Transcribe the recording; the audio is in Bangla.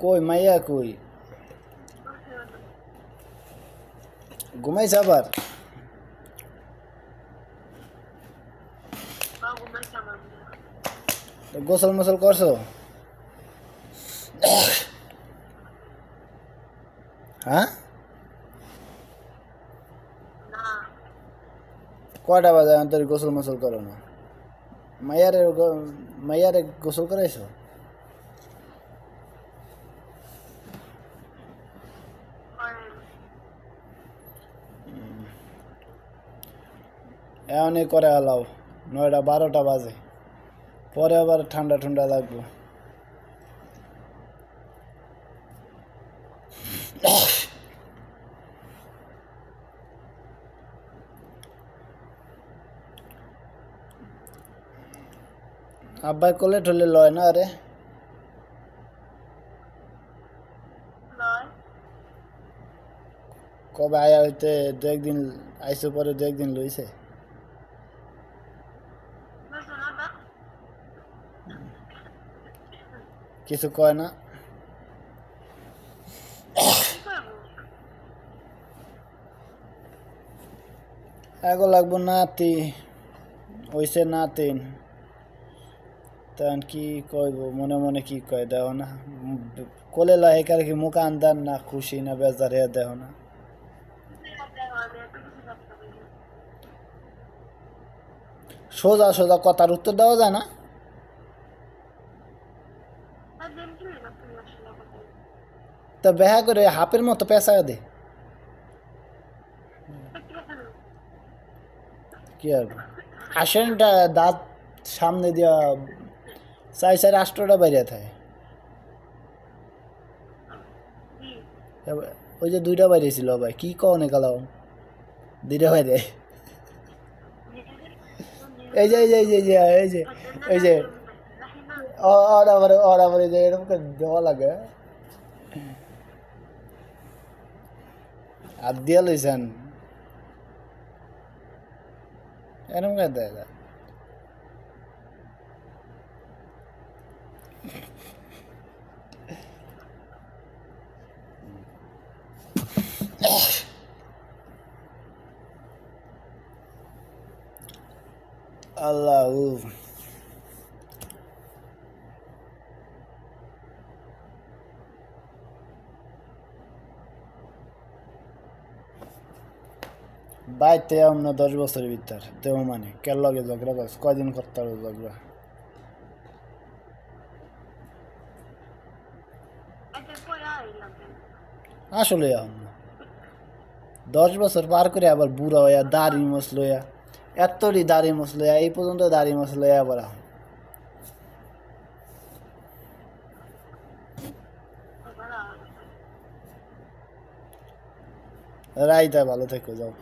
কই মাইয়া কই ঘুমাইছে আবার গোসল মোসল করছ হ্যাঁ কয়টা বাজে অন্তর গোসল মোসল করো না মাইয়ারে মাইয়ারে গোসল করাইছো এমনই করে আলাও নয়টা বারোটা বাজে। পরে আবার ঠান্ডা ঠান্ডা লাগবে। আব্বাই কোলে ঠলে লয় না আরে কবে আয়া হইতে দু একদিন আইসো পরে দু একদিন লইছে? কিছু কয় না। এগো লাগবো নাতি ওইসে নাতিন তখন কি কইব, মনে মনে কি কয়, দেও না। কোলে লাহে কার কি মুখ আন্দার না, খুশি না, বেজার হে দেও না। সোজা সোজা কথার উত্তর দেওয়া যায় না? তা বেহা করে হাফের মতো পেশা দে কি আর আসেনটা দাঁত সামনে দিয়া চাই চাই রাষ্ট্রটা বাইরে থাকে ওই যে দুইটা বাইরে ছিল ভাই কি কনে গেলাম দুইটা বাইরে এই যে এই যে এই যে এই যে এই যে ওরা আবার ওরা যে এরকম দেওয়া লাগে আর দিয়ে লইছেন এরকম করে দেয়। আল্লাহ বাইতে আমরা দশ বছরের ভিতর দেহ মানে কের লগে ঝগড়া করছ? কয়দিন করতে পারো ঝগড়া? আসলে এখন না। দশ বছর পার করে আবার বুড়া হইয়া দাড়ি মস লইয়া এতটি দাড়ি মস লইয়া এই পর্যন্ত দাড়ি মস লইয়া আবার এখন। রাইতা ভালো থেকো যাও।